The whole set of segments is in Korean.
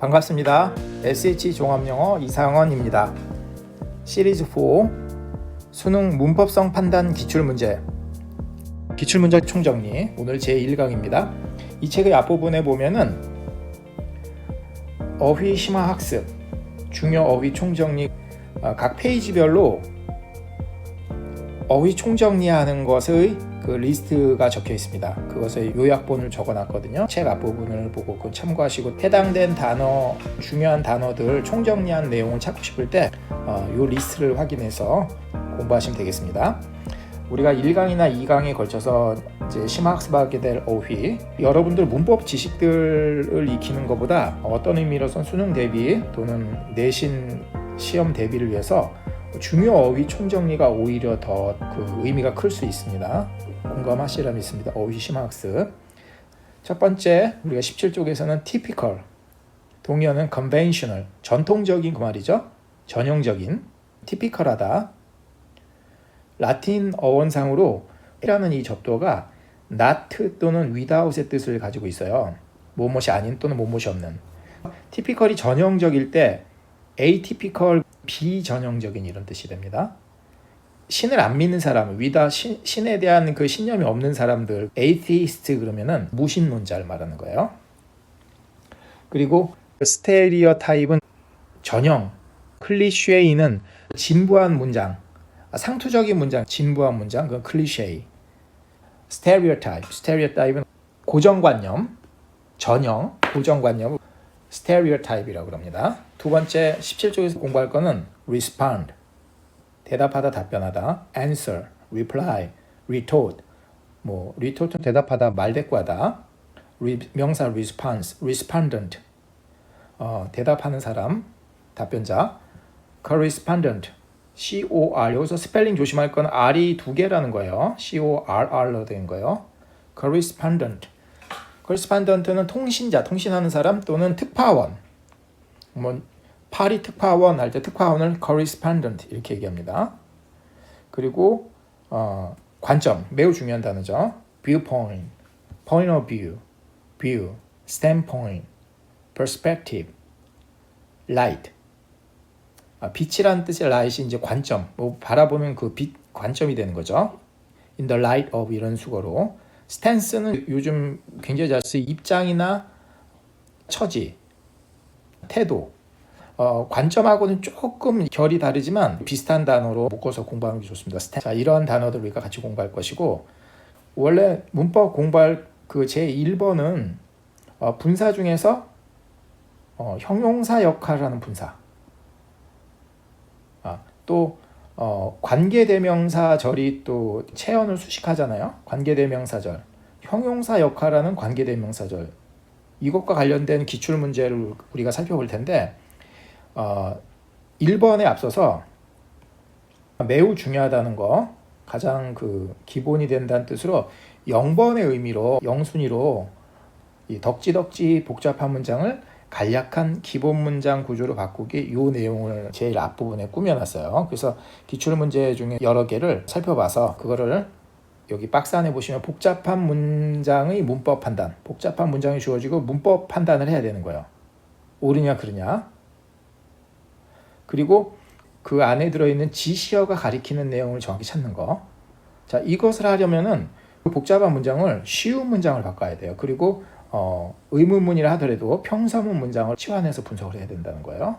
반갑습니다. SH 종합영어 이상원입니다. 시리즈 4 수능 문법성 판단 기출문제 기출문제 총정리 오늘 제1강입니다. 이 책의 앞부분에 보면은 어휘 심화 학습 중요 어휘 총정리 아, 각 페이지별로 어휘 총정리하는 것의 그 리스트가 적혀 있습니다. 그것의 요약본을 적어 놨거든요. 책 앞부분을 보고 그 참고하시고 해당된 단어, 중요한 단어들 총정리한 내용을 찾고 싶을 때 어, 요 리스트를 확인해서 공부하시면 되겠습니다. 우리가 1강이나 2강에 걸쳐서 이제 심학습하게 될 어휘 여러분들 문법 지식들을 익히는 것보다 어떤 의미로선 수능 대비 또는 내신 시험 대비를 위해서 중요 어휘 총정리가 오히려 더 그 의미가 클 수 있습니다. 공감하시라 믿습니다. 어휘 심학습. 첫 번째 우리가 17쪽에서는 typical 동의어는 conventional 전통적인 그 말이죠. 전형적인 typical하다. 라틴 어원상으로 이라는 이 접두어가 not 또는 without의 뜻을 가지고 있어요. 무엇이 아닌 또는 무엇이 없는. typical이 전형적일 때 atypical 비전형적인 이런 뜻이 됩니다. 신을 안 믿는 사람, 위다 신, 신에 대한 그 신념이 없는 사람들, atheist 그러면은 무신론자를 말하는 거예요. 그리고 스테리어 타입은 전형, 클리셰이는 진부한 문장, 아, 상투적인 문장, 진부한 문장, 그건 클리셰이. 스테리오타입, 스테리오타입은 고정관념, 전형, 고정관념, 스테리오타입이라고 그럽니다. 두 번째 17쪽에서 공부할 거는 respond, 대답하다 답변하다, answer, reply, retort, 뭐 retort는 대답하다 말대꾸하다, 명사 response, respondent, 어, 대답하는 사람, 답변자, correspondent, C-O-R 여기서 스펠링 조심할 건 R이 두 개라는 거예요. C-O-R-R로 된 거예요. correspondent. correspondent는 통신자, 통신하는 사람 또는 특파원. 뭐 파리 특파원 할 때 특파원을 correspondent 이렇게 얘기합니다. 그리고 어, 관점 매우 중요한 단어죠. viewpoint, point of view, view, standpoint, perspective, light. 아, 빛이란 뜻의 light이 이제 관점, 뭐 바라보는 그 빛 관점이 되는 거죠. in the light of 이런 수거로. stance는 요즘 굉장히 잘 쓰이 입장이나 처지, 태도. 어, 관점하고는 조금 결이 다르지만 비슷한 단어로 묶어서 공부하는 게 좋습니다. 스탠. 자, 이런 단어들 우리가 같이 공부할 것이고 원래 문법 공부할 그 제 1번은 어, 분사 중에서 어, 형용사 역할을 하는 분사. 아, 또 어, 관계대명사절이 또 체언을 수식하잖아요. 관계대명사절. 형용사 역할하는 관계대명사절. 이것과 관련된 기출 문제를 우리가 살펴볼 텐데 어, 1번에 앞서서 매우 중요하다는 거 가장 그 기본이 된다는 뜻으로 0번의 의미로 영순위로 이 덕지덕지 복잡한 문장을 간략한 기본 문장 구조로 바꾸기 요 내용을 제일 앞부분에 꾸며놨어요. 그래서 기출 문제 중에 여러 개를 살펴봐서 그거를 여기 박스 안에 보시면 복잡한 문장의 문법 판단, 복잡한 문장이 주어지고 문법 판단을 해야 되는 거예요. 옳으냐 그르냐. 그리고 그 안에 들어있는 지시어가 가리키는 내용을 정확히 찾는 거. 자, 이것을 하려면은 그 복잡한 문장을 쉬운 문장을 바꿔야 돼요. 그리고 어, 의문문이라 하더라도 평서문 문장을 치환해서 분석을 해야 된다는 거예요.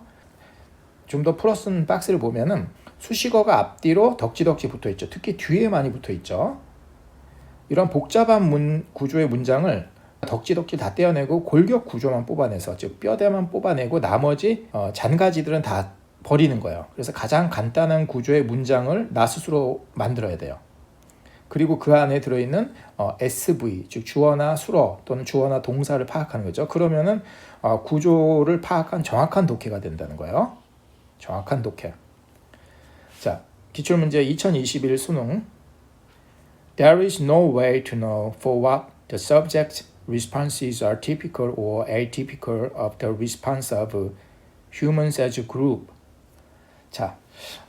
좀 더 풀어 쓴 박스를 보면은 수식어가 앞뒤로 덕지덕지 붙어 있죠. 특히 뒤에 많이 붙어 있죠. 이런 복잡한 문, 구조의 문장을 덕지덕지 다 떼어내고 골격 구조만 뽑아내서 즉 뼈대만 뽑아내고 나머지 어, 잔가지들은 다 버리는 거예요. 그래서 가장 간단한 구조의 문장을 나 스스로 만들어야 돼요. 그리고 그 안에 들어있는 어, SV 즉 주어나 수어 또는 주어나 동사를 파악하는 거죠. 그러면은 어, 구조를 파악한 정확한 독해가 된다는 거예요. 정확한 독해. 자 기출 문제 2021 수능. There is no way to know for what the subject responses are typical or atypical of the response of humans as a group. 자,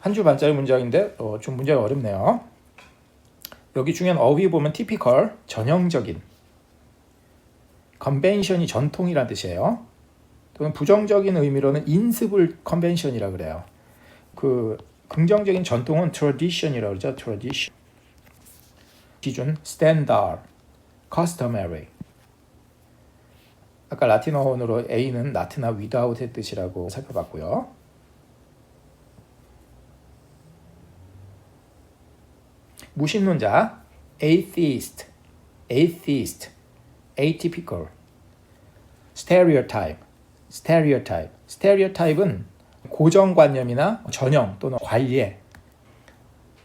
한 줄 반짜리 문장인데 어, 좀 문제가 어렵네요. 여기 중요한 어휘 보면 typical 전형적인 convention이 전통이란 뜻이에요. 또는 부정적인 의미로는 인습을 컨벤션이라 그래요. 그 긍정적인 전통은 tradition이라고 그러죠. tradition. 기준 standard, customary. 아까 라틴어원으로 A는 not나 without의 뜻이라고 살펴봤고요. 무신론자 atheist, atheist, atypical, stereotype, stereotype. stereotype은 고정관념이나 전형 또는 관례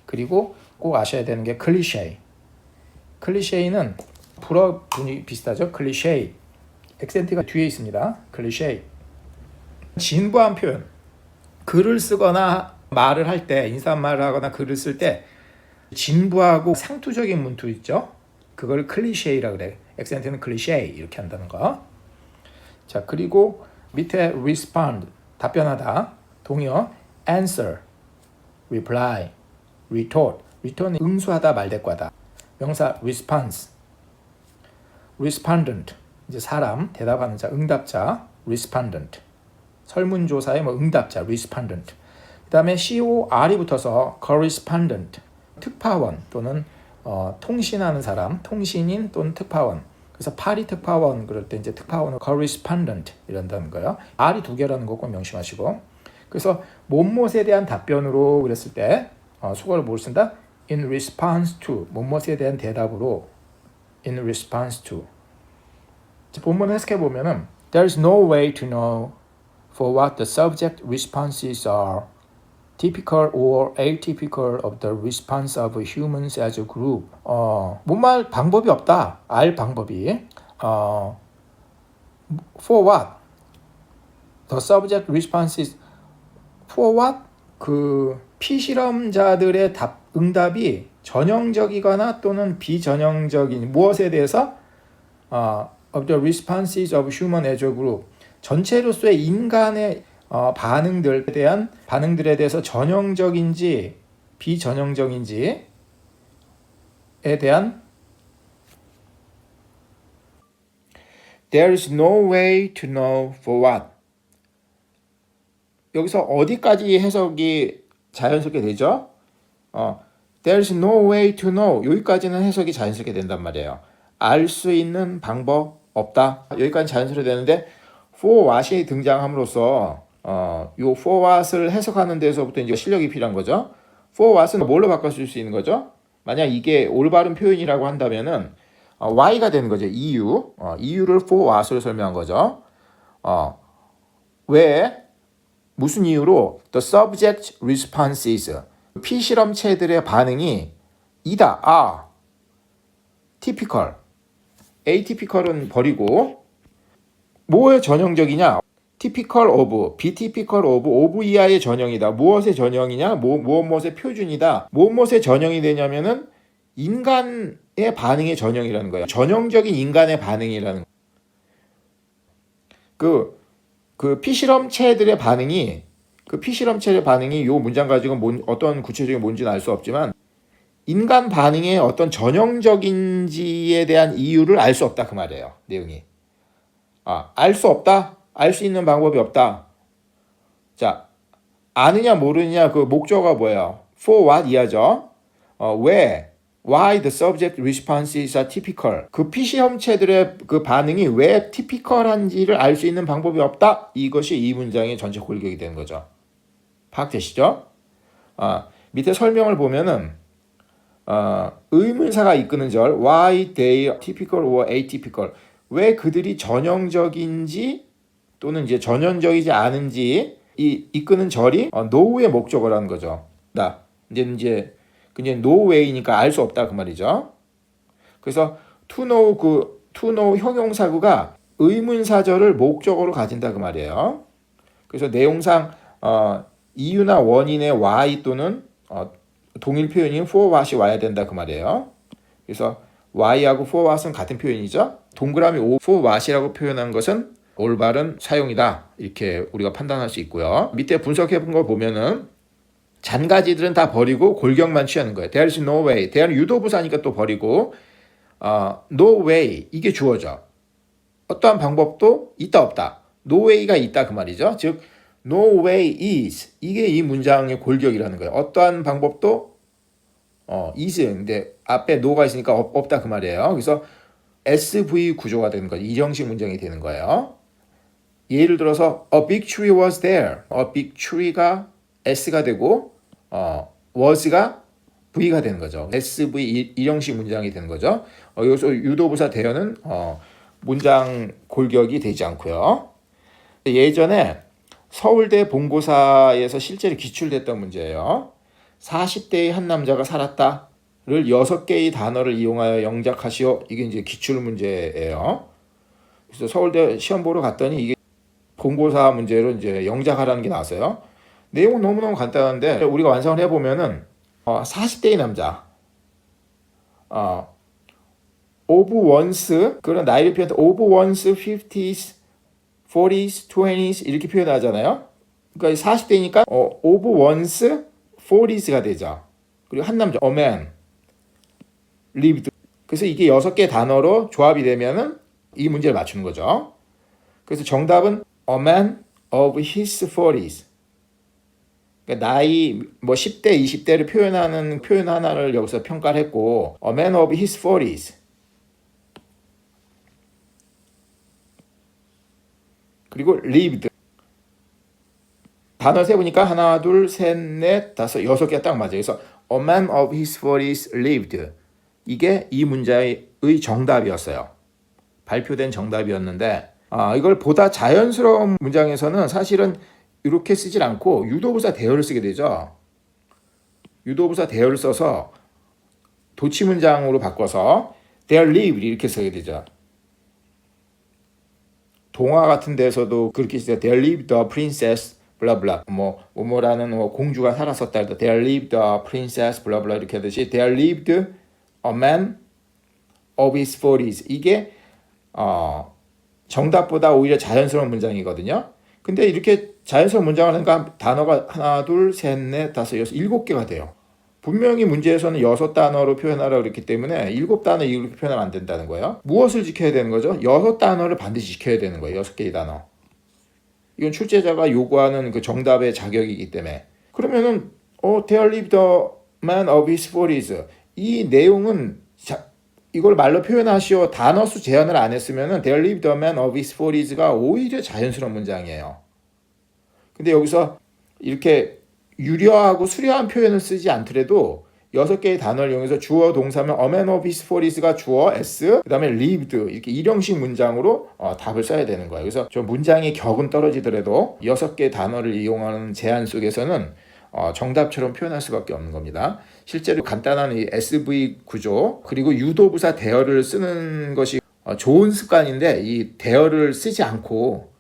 그리고 꼭 아셔야 되는 게 클리셰. 클리셰는 불어 분이 비슷하죠. 클리셰. 액센트가 뒤에 있습니다. 클리셰. 진부한 표현. 글을 쓰거나 말을 할 때 인사말을 하거나 글을 쓸 때 진부하고 상투적인 문투 있죠. 그걸 클리셰이라 그래. 액센트는 클리셰 이렇게 한다는 거. 자 그리고 밑에 respond 답변하다. 동의어 answer reply retort. retort 응수하다 말대꾸하다. 명사 response. respondent. 이제 사람 대답하는 자 응답자 respondent. 설문조사의 뭐 응답자 respondent. 그다음에 cor이 붙어서 correspondent 특파원 또는 어, 통신하는 사람 통신인 또는 특파원 그래서 파리 특파원 그럴 때 이제 특파원은 correspondent 이런다는 거예요. R이 두 개라는 거 꼭 명심하시고. 그래서 못못에 대한 답변으로 그랬을 때 어, 수거를 뭘 쓴다? In response to 못못에 대한 대답으로 in response to. 자, 본문 해석해 보면은 There's no way to know for what the subject responses are typical or atypical of the response of humans as a group. 어, 뭔말 방법이 없다. 알 방법이. 어, for what? The subject responses for what? 그 피실험자들의 답 응답이 전형적이거나 또는 비전형적인 무엇에 대해서 어, of the responses of human as a group 전체로서의 인간의 어, 반응들에 대한 반응들에 대해서 전형적인지 비전형적인지에 대한 There is no way to know for what. 여기서 어디까지 해석이 자연스럽게 되죠? 어, There is no way to know. 여기까지는 해석이 자연스럽게 된단 말이에요. 알 수 있는 방법 없다. 여기까지 자연스럽게 되는데 for what이 등장함으로써 어, 요 for what을 해석하는 데서부터 이제 실력이 필요한 거죠. for what은 뭘로 바꿔줄 수 있는 거죠? 만약 이게 올바른 표현이라고 한다면은 어, why가 되는 거죠. 이유. 어, 이유를 for what으로 설명한 거죠. 어, 왜 무슨 이유로 the subject responses 피실험체들의 반응이 이다. 아. typical. atypical은 버리고 뭐의 전형적이냐? Typical of, 비typical of, of 이하의 전형이다. 무엇의 전형이냐? 뭐, 무엇 무엇의 표준이다. 무엇 무엇의 전형이 되냐면은 인간의 반응의 전형이라는 거예요. 전형적인 인간의 반응이라는 그, 그 피실험체들의 반응이 그 피실험체의 반응이 요 문장 가지고 뭔, 어떤 구체적인 뭔지는 알 수 없지만 인간 반응의 어떤 전형적인지에 대한 이유를 알 수 없다 그 말이에요. 내용이. 아, 알 수 없다. 알 수 있는 방법이 없다. 자, 아느냐 모르느냐 그 목적어가 뭐예요? For what 이하죠. 어, 왜? Why the subject responses are typical. 그 피시험체들의 그 반응이 왜 typical한지를 알 수 있는 방법이 없다. 이것이 이 문장의 전체 골격이 되는 거죠. 파악되시죠? 아, 밑에 설명을 보면은 어, 의문사가 이끄는 절 why they typical or atypical 왜 그들이 전형적인지 또는 이제 전형적이지 않은지 이 이끄는 절이 어, 노우의 목적어라는 거죠. 나 이제 이제 그냥 way니까 알 수 없다 그 말이죠. 그래서 know 그 know 형용사구가 의문사절을 목적어로 가진다 그 말이에요. 그래서 내용상 어, 이유나 원인의 why 또는 어, 동일 표현인 for what이 와야 된다 그 말이에요. 그래서 why하고 for what은 같은 표현이죠. 동그라미 for what이라고 표현한 것은 올바른 사용이다. 이렇게 우리가 판단할 수 있고요. 밑에 분석해 본 거 보면은 잔가지들은 다 버리고 골격만 취하는 거예요. There is no way. 대한 유도부사니까 또 버리고 어, no way 이게 주어져. 어떠한 방법도 있다 없다. no way가 있다 그 말이죠. 즉 no way is 이게 이 문장의 골격이라는 거예요. 어떠한 방법도 어 is 근데 앞에 no가 있으니까 없, 없다 그 말이에요. 그래서 SV 구조가 되는 거죠. 이 형식 문장이 되는 거예요. 예를 들어서 a big tree was there. a big tree가 S가 되고 어, was가 V가 되는 거죠. SV 이, 이 형식 문장이 되는 거죠. 어, 여기서 유도부사 대여는 어, 문장 골격이 되지 않고요. 예전에 서울대 본고사에서 실제로 기출됐던 문제예요. 40대의 한 남자가 살았다를 6개의 단어를 이용하여 영작하시오. 이게 이제 기출 문제예요. 그래서 서울대 시험 보러 갔더니 이게 본고사 문제로 이제 영작하라는 게 나왔어요. 내용은 너무너무 간단한데 우리가 완성을 해보면은 어, 40대의 남자 어, of ones 그런 나이를 표현할 때 of ones, 50s, 40s, 20s 이렇게 표현하잖아요. 그러니까 40대니까 어, of ones, 40s가 되죠. 그리고 한 남자 a man lived 그래서 이게 여섯 개 단어로 조합이 되면은 이 문제를 맞추는 거죠. 그래서 정답은 a man of his 40s. 그러니까 나이 뭐 10대, 20대를 표현하는 표현 하나를 여기서 평가를 했고 a man of his 40s. 그리고 lived. 단어 세보니까 하나, 둘, 셋, 넷, 다섯, 여섯 개가 딱 맞아요. 그래서 a man of his 40s lived. 이게 이 문제의 정답이었어요. 발표된 정답이었는데 아, 이걸 보다 자연스러운 문장에서는 사실은 이렇게 쓰질 않고 유도부사 대어를 쓰게 되죠. 유도부사 대어를 써서 도치 문장으로 바꿔서 there lived 이렇게 쓰게 되죠. 동화 같은 데서도 그렇게 쓰요 there lived a princess 블라블라 뭐 뭐뭐라는 뭐 공주가 살았었다 해도 there lived a princess 블라블라 이렇게 하듯이 there lived a man of his 40s 이게 어 정답보다 오히려 자연스러운 문장이거든요. 근데 이렇게 자연스러운 문장을 하니까 단어가 하나, 둘, 셋, 넷, 다섯, 여섯, 일곱 개가 돼요. 분명히 문제에서는 여섯 단어로 표현하라 그랬기 때문에 일곱 단어 이렇게 표현하면 안 된다는 거예요. 무엇을 지켜야 되는 거죠? 여섯 단어를 반드시 지켜야 되는 거예요. 여섯 개의 단어. 이건 출제자가 요구하는 그 정답의 자격이기 때문에. 그러면은 어, lived a man of his 40s. 이 내용은 자, 이걸 말로 표현하시오 단어 수 제한을 안 했으면은 there lived a man of his 40s가 오히려 자연스러운 문장이에요. 근데 여기서 이렇게 유려하고 수려한 표현을 쓰지 않더라도 여섯 개의 단어를 이용해서 주어 동사면 a man of his 40s가 주어 s 그다음에 lived 이렇게 일형식 문장으로 어, 답을 써야 되는 거예요. 그래서 저 문장의 격은 떨어지더라도 여섯 개의 단어를 이용하는 제한 속에서는 어, 정답처럼 표현할 수밖에 없는 겁니다. 실제로 간단한 이 SV 구조 그리고 유도부사 대어를 쓰는 것이 어, 좋은 습관인데 이 대어를 쓰지 않고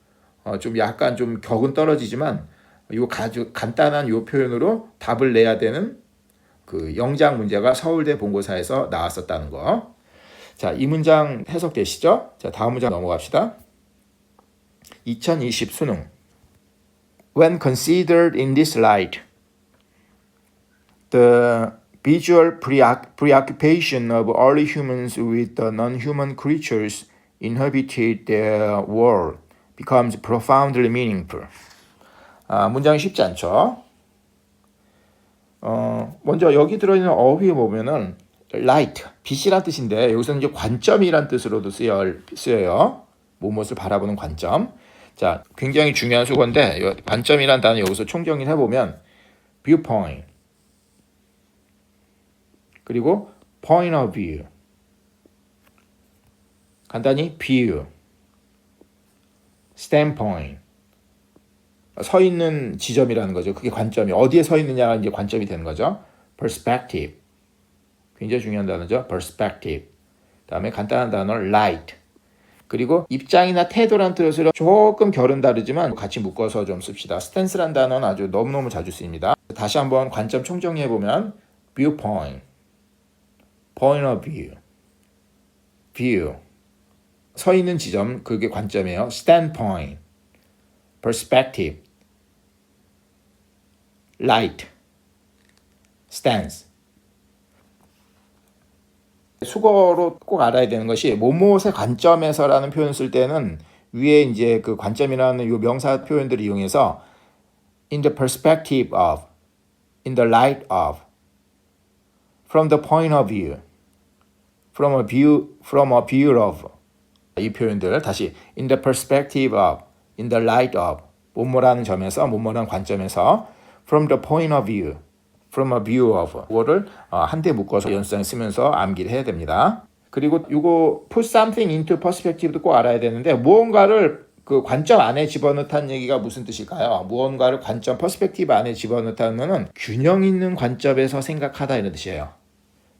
어, 좀 약간 좀 격은 떨어지지만 요 아주 간단한 요 표현으로 답을 내야 되는 그 영장 문제가 서울대 본고사에서 나왔었다는 거. 자, 이 문장 해석되시죠? 자, 다음 문장 넘어갑시다. 2020 수능. When considered in this light, the visual preoc- preoccupation of early humans with the non-human creatures inhabited their world becomes profoundly meaningful. 아, 문장이 쉽지 않죠. 어, 먼저 여기 들어있는 어휘에 보면은 light, 빛이란 뜻인데 여기서는 이제 관점이란 뜻으로도 쓰여, 쓰여요. 무엇을 바라보는 관점. 자, 굉장히 중요한 수건데 요 관점이란 단어 여기서 총정리를 해보면 viewpoint 그리고 point of view 간단히 view standpoint 서 있는 지점이라는 거죠. 그게 관점이 어디에 서 있느냐가 이제 관점이 되는 거죠. perspective 굉장히 중요한 단어죠. perspective 다음에 간단한 단어 light 그리고 입장이나 태도란 뜻으로 조금 결은 다르지만 같이 묶어서 좀 씁시다. 스탠스란 단어는 아주 너무너무 자주 쓰입니다. 다시 한번 관점 총정리해 보면 viewpoint, point of view, view 서 있는 지점 그게 관점이에요. standpoint, perspective, light, stance. 수거로 꼭 알아야 되는 것이 모모의 관점에서라는 표현을 쓸 때는 위에 이제 그 관점이라는 요 명사 표현들을 이용해서 in the perspective of, in the light of, from the point of view, from a view, from a view of 이 표현들 다시 in the perspective of, in the light of 뭐뭐라는 점에서 뭐뭐라는 관점에서 from the point of view, from a view of 이거를 어, 한대 묶어서 연습장 쓰면서 암기를 해야 됩니다. 그리고 이거 put something into perspective도 꼭 알아야 되는데 무언가를 그 관점 안에 집어넣다는 얘기가 무슨 뜻일까요? 무언가를 관점 퍼스펙티브 안에 집어넣다는 균형 있는 관점에서 생각하다 이런 뜻이에요.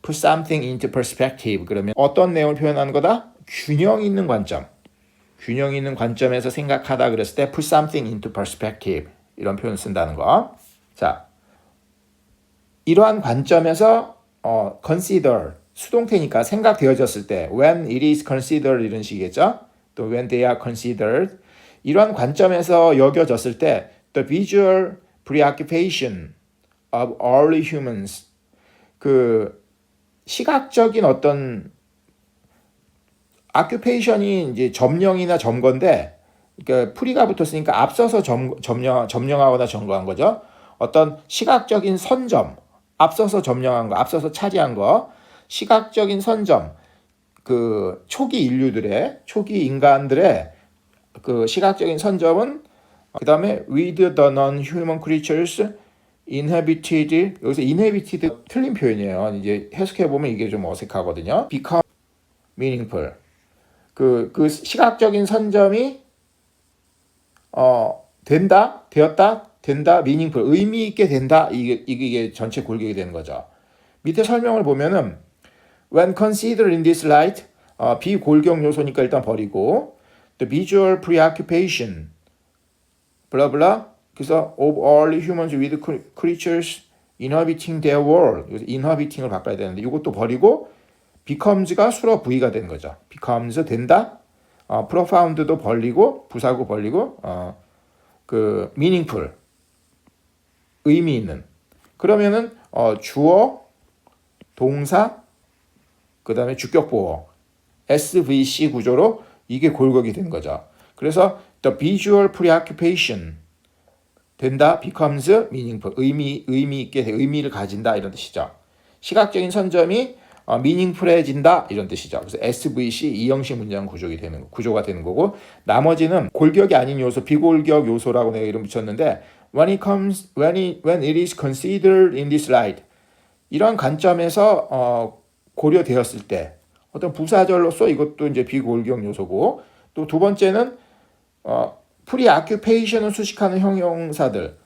Put something into perspective 그러면 어떤 내용을 표현하는 거다? 균형 있는 관점. 균형 있는 관점에서 생각하다 그랬을 때 put something into perspective 이런 표현을 쓴다는 거. 자, 이러한 관점에서 어, consider 수동태니까 생각되어졌을 때 when it is considered 이런 식이겠죠. 또 when they are considered 이러한 관점에서 여겨졌을 때 the visual preoccupation of early humans 그 시각적인 어떤 occupation이 이제 점령이나 점거인데 그러니까 프리가 붙었으니까 앞서서 점, 점령 점령하거나 점거한 거죠. 어떤 시각적인 선점 앞서서 점령한 거, 앞서서 차지한 거, 시각적인 선점, 그 초기 인류들의 초기 인간들의 그 시각적인 선점은 그 다음에 with the non-human creatures inhabited 여기서 inhabited 틀린 표현이에요. 이제 해석해 보면 이게 좀 어색하거든요. become meaningful 그, 그 시각적인 선점이 어 된다, 되었다, 된다, meaningful 의미 있게 된다 이게 이게 전체 골격이 되는 거죠. 밑에 설명을 보면은 when considered in this light 어, 비골격 요소니까 일단 버리고 the visual preoccupation 블라블라 그래서 of early humans with creatures inhabiting their world 여기서 inhabiting을 바꿔야 되는데 이것도 버리고 becomes가 수로 V가 되는 거죠. becomes 된다. 어, profound도 벌리고 부사고 벌리고 어, 그 meaningful 의미 있는 그러면은 어, 주어 동사 그 다음에 주격보어 SVC 구조로 이게 골격이 된 거죠. 그래서 the visual preoccupation 된다 becomes meaningful 의미 의미 있게 의미를 가진다 이런 뜻이죠. 시각적인 선점이 어, meaningful해진다 이런 뜻이죠. 그래서 SVC 이형식 문장 구조가 되는 구조가 되는 거고 나머지는 골격이 아닌 요소 비골격 요소라고 내가 이름 붙였는데 when it comes when it when it is considered in this light 이런 관점에서 어, 고려되었을 때 어떤 부사절로서 이것도 이제 비골격 요소고 또 두 번째는 어, 프리 아큐페이션을 수식하는 형용사들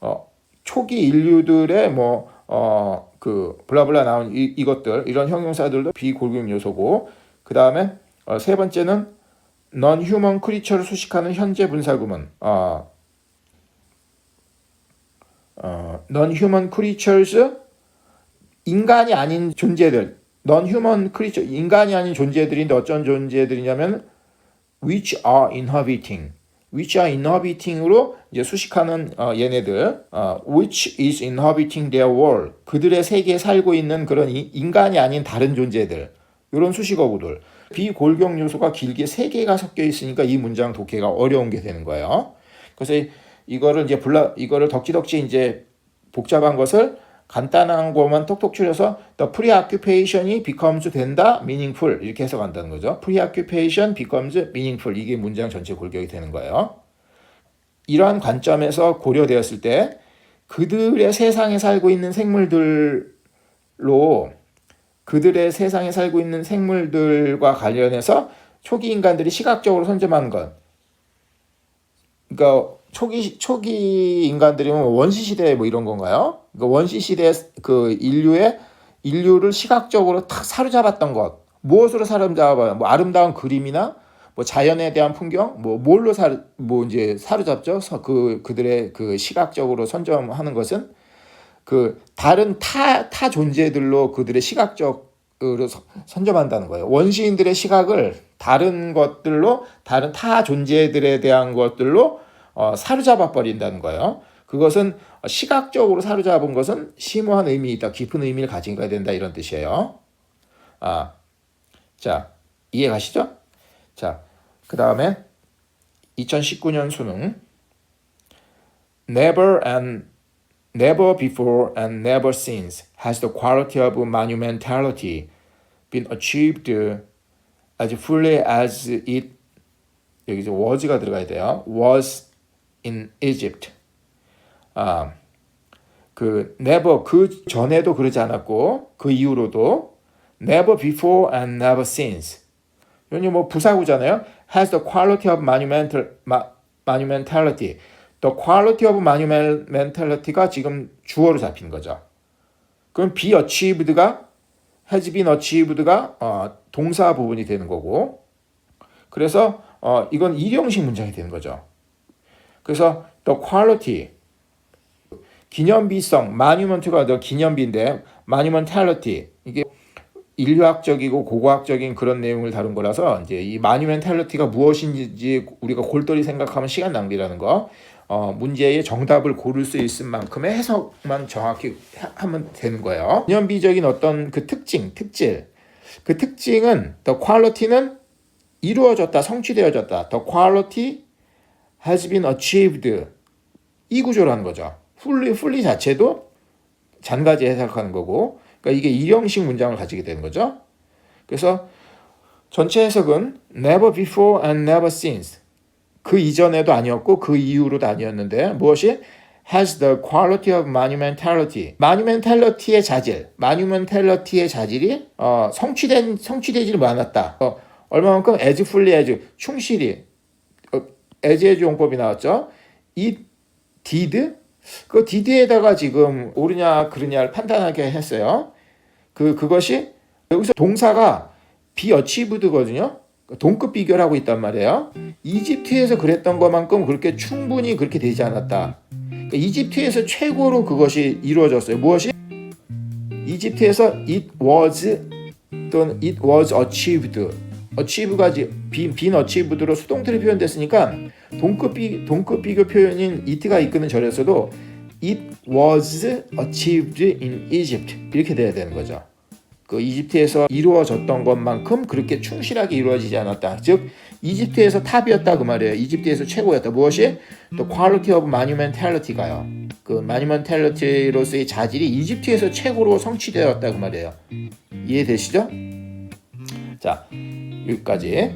어, 초기 인류들의 뭐 어, 그 블라블라 나온 이, 이것들 이런 형용사들도 비골격 요소고 그 다음에 어, 세 번째는 non-human creature를 수식하는 현재 분사구문 어, 어, non-human creatures 인간이 아닌 존재들 non-human creature 인간이 아닌 존재들인데 어떤 존재들이냐면 which are inhabiting which are inhabiting으로 이제 수식하는 어, 얘네들 어, which is inhabiting their world. 그들의 세계에 살고 있는 그런 이, 인간이 아닌 다른 존재들. 이런 수식어구들. 비골격 요소가 길게 세 개가 섞여 있으니까 이 문장 독해가 어려운 게 되는 거예요. 그래서 이거를 이제 불러 이거를 덕지덕지 이제 복잡한 것을 간단한 것만 톡톡 줄여서 the preoccupation이 becomes 된다 meaningful 이렇게 해석한다는 거죠. preoccupation becomes meaningful 이게 문장 전체 골격이 되는 거예요. 이러한 관점에서 고려되었을 때 그들의 세상에 살고 있는 생물들로 그들의 세상에 살고 있는 생물들과 관련해서 초기 인간들이 시각적으로 선점하는 것. 그러니까 초기 초기 인간들이면 원시 시대 뭐 이런 건가요? 그러니까 원시 시대 그 인류의 인류를 시각적으로 탁 사로잡았던 것 무엇으로 사로잡아요? 뭐 아름다운 그림이나 뭐 자연에 대한 풍경 뭐 뭘로 사뭐 이제 사로잡죠? 그 그들의 그 시각적으로 선점하는 것은 그 다른 타타 존재들로 그들의 시각적으로 선점한다는 거예요. 원시인들의 시각을 다른 것들로 다른 타 존재들에 대한 것들로 어, 사로잡아 버린다는 거예요. 그것은 시각적으로 사로잡은 것은 심오한 의미 있다, 깊은 의미를 가진 거야 된다 이런 뜻이에요. 아, 자 이해 가시죠? 자, 그 다음에 2019년 수능 Never and never before and never since has the quality of monumentality been achieved as fully as it 여기서 was가 들어가야 돼요. was in Egypt. 아, 그 never 그 전에도 그러지 않았고 그 이후로도 never before and never since. 이건 뭐 부사구잖아요. has the quality of monumental 마, monumentality. the quality of monumentality가 지금 주어로 잡힌 거죠. 그럼 be achieved가 has been achieved가 어, 동사 부분이 되는 거고. 그래서 어, 이건 일형식 문장이 되는 거죠. 그래서 the quality 기념비성 monument가 the 기념비인데 monumentality 이게 인류학적이고 고고학적인 그런 내용을 다룬 거라서 이제 이 monumentality가 무엇인지 우리가 골똘히 생각하면 시간 낭비라는 거. 어, 문제의 정답을 고를 수 있을 만큼의 해석만 정확히 하- 하면 되는 거예요. 기념비적인 어떤 그 특징, 특질. 그 특징은 the quality는 이루어졌다, 성취되어졌다. The quality has been achieved. 이 구조라는 거죠. fully, fully 자체도 잔가지 해석하는 거고, 그러니까 이게 일형식 문장을 가지게 되는 거죠. 그래서 전체 해석은 never before and never since. 그 이전에도 아니었고 그 이후로도 아니었는데 무엇이 has the quality of monumentality. monumentality의 자질, monumentality의 자질이 어, 성취된 성취되지를 않았다. 어, 얼마만큼 as fully as 충실히 as 용법이 나왔죠. it did 그 did에다가 지금 옳으냐 그르냐를 판단하게 했어요. 그 그것이 여기서 동사가 achieved거든요. 동급 비교를 하고 있단 말이에요. 이집트에서 그랬던 것만큼 그렇게 충분히 그렇게 되지 않았다. 그러니까 이집트에서 최고로 그것이 이루어졌어요. 무엇이? 이집트에서 it was 또는 it was achieved. Achieve가 빈, 빈 achieved로 수동태로 표현됐으니까 동급 비 동급 비교 표현인 it가 이끄는 절에서도 it was achieved in Egypt 이렇게 돼야 되는 거죠. 그 이집트에서 이루어졌던 것만큼 그렇게 충실하게 이루어지지 않았다. 즉 이집트에서 탑이었다 그 말이에요. 이집트에서 최고였다. 무엇이? 또 quality of monumentality가요. 그 monumentality로서의 자질이 이집트에서 최고로 성취되었다 그 말이에요. 이해되시죠? 자 여기까지